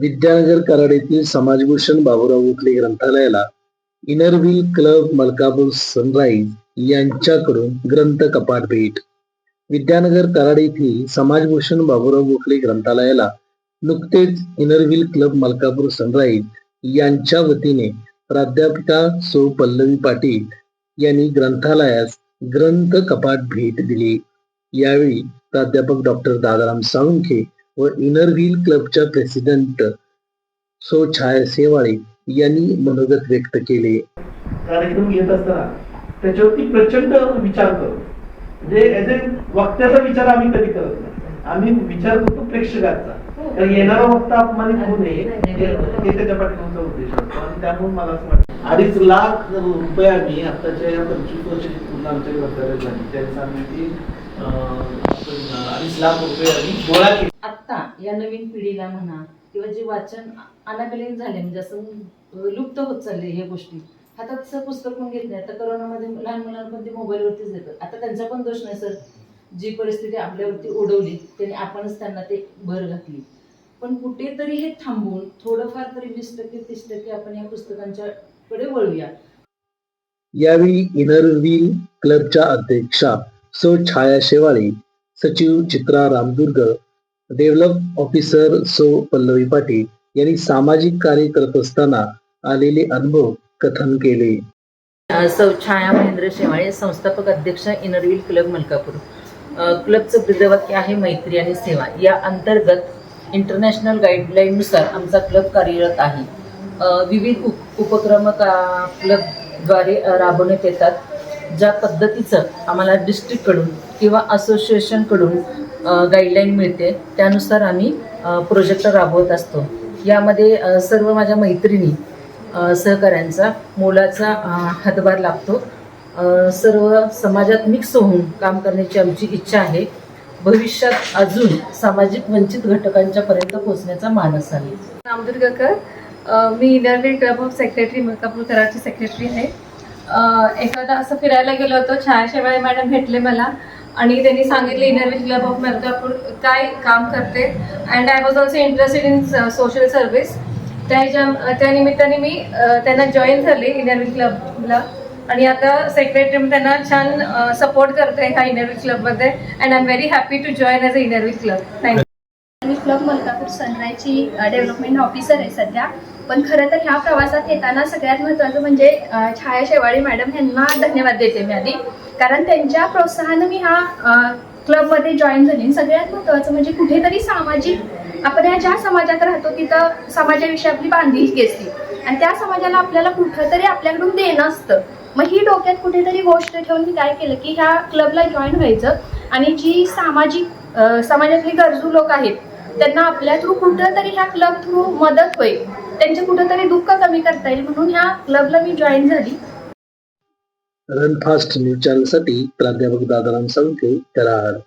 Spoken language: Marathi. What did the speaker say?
विद्यानगर कराड येथील समाजभूषण बाबूराव गोखले ग्रंथालयाला inner wheel club Malkapur sunrise यांच्याकडून ग्रंथ कपाट भेट. विद्यानगर कराड येथील समाजभूषण बाबूराव गोखले ग्रंथालयाला नुकतेच इनरव्हील क्लब मलकापूर सनराईज यांच्या वतीने प्राध्यापिका सो पल्लवी पाटील यांनी ग्रंथालयास ग्रंथ कपाट भेट दिली. यावेळी प्राध्यापक डॉक्टर दादाराम साळुंखे व इनरव्हील क्लबच्या प्रेसिडेंट सो छाया सेवाळे यांनी मनोगत व्यक्त केले. कार्यक्रम घेत असताना त्याच्यावरती प्रचंड विचार करतो. म्हणजे ऍज ए वक्त्याचा विचार आम्ही कधी करत नाही. आम्ही विचार करतो प्रेक्षकाचा. तर येणारा वक्ता अपमानित होऊ नये हे त्याच्या पाठीमागचा उद्देश असतो आणि त्यामुळे मला असं वाटतं. अडीच लाख रुपये आम्ही आताच्या या पंचवीस वर्षाची पूर्ण आमच्या ग्रंथालयात झाली त्यावेळेस आम्ही ती अं, आपण अडीच लाख रुपये आम्ही गोळा केले. या नवीन पिढीला म्हणा किंवा जे वाचन अनाकलीन झाले म्हणजे असं लुप्त होत चालले ह्या गोष्टी हातात पुस्तक पण घेत नाही. आता करोनामध्ये लहान मुलांना ते मोबाईलवरतीच देतात आता त्यांचा पण दोष नाही सर. जी परिस्थिती आपल्यावरती ओढवली त्याने आपणच त्यांना ते भर घातली. पण कुठेतरी हे थांबून थोडंफार तरी वीस टक्के तीस टक्के आपण या पुस्तकांच्या कडे वळूया. यावेळी इनर व्हील क्लबच्या अध्यक्षा सो छाया शेवाळे सचिव चित्रा रामदुर्ग डेव्हलप ऑफिसर सो पल्लवी पाटील यांनी सामाजिक कार्य करत असताना आलेले अनुभव कथन केले. सौ छाया महेंद्र शेवाळे संस्थापक अध्यक्ष इनरविल क्लब मलकापूर. क्लबचं ब्रीदवाक्य आहे मैत्री आणि सेवा. या अंतर्गत इंटरनॅशनल गाईडलाईननुसार आमचा क्लब कार्यरत आहे. विविध उप उपक्रम का क्लबद्वारे राबवण्यात येतात. ज्या पद्धतीचं आम्हाला डिस्ट्रिक्टकडून किंवा असोसिएशनकडून गाईडलाईन मिळते त्यानुसार आम्ही प्रोजेक्ट राबवत असतो. यामध्ये सर्व माझ्या मैत्रिणी सहकाऱ्यांचा मोलाचा हातभार लागतो. सर्व समाजात मिक्स होऊन काम करण्याची आमची इच्छा आहे. भविष्यात अजून सामाजिक वंचित घटकांच्या पर्यंत पोहोचण्याचा मानस आहे. नामदुर्गकर मी inner wheel club of secretary Malkapur कराडची secretary आहे. एखादा असं फिरायला गेलो होतो छाया शेवाळे मॅडम भेटले मला. आणि त्यांनी सांगितले इनरवेल क्लब ऑफ मलकापूर काय काम करते? And I was also interested in social service त्या निमित्ताने मी त्यांना जॉईन झाले इनरवेल क्लबला आणि आता सेक्रेटरी त्यांना छान सपोर्ट करते ह्या इनरवेल क्लबमध्ये and I am very happy to join as a inner wheel club thank you सनरायची development officer आहे सध्या. पण खरं तर ह्या प्रवासात येताना सगळ्यात महत्त्वाचं म्हणजे छाया शेवाळी मॅडम यांना धन्यवाद देते मी आधी. कारण त्यांच्या प्रोत्साहानं मी ह्या क्लबमध्ये जॉईन झाली. सगळ्यात महत्त्वाचं म्हणजे कुठेतरी सामाजिक आपण या ज्या समाजात राहतो तिथं समाजाविषयी आपली बांधिलकी असते आणि त्या समाजाला आपल्याला कुठंतरी आपल्याकडून देणं असतं. मग ही डोक्यात कुठेतरी गोष्ट ठेवून मी काय केलं की ह्या क्लबला जॉईन व्हायचं. आणि जी सामाजिक समाजातली गरजू लोक आहेत त्यांना आपल्या थ्रू कुठंतरी ह्या क्लब थ्रू मदत होईल. त्यांचे कुठंतरी दुःख कमी करता येईल म्हणून ह्या क्लबला मी जॉईन झाली. रन फास्ट न्यूज चॅनलसाठी प्राध्यापक दादाराम सांगते कराड.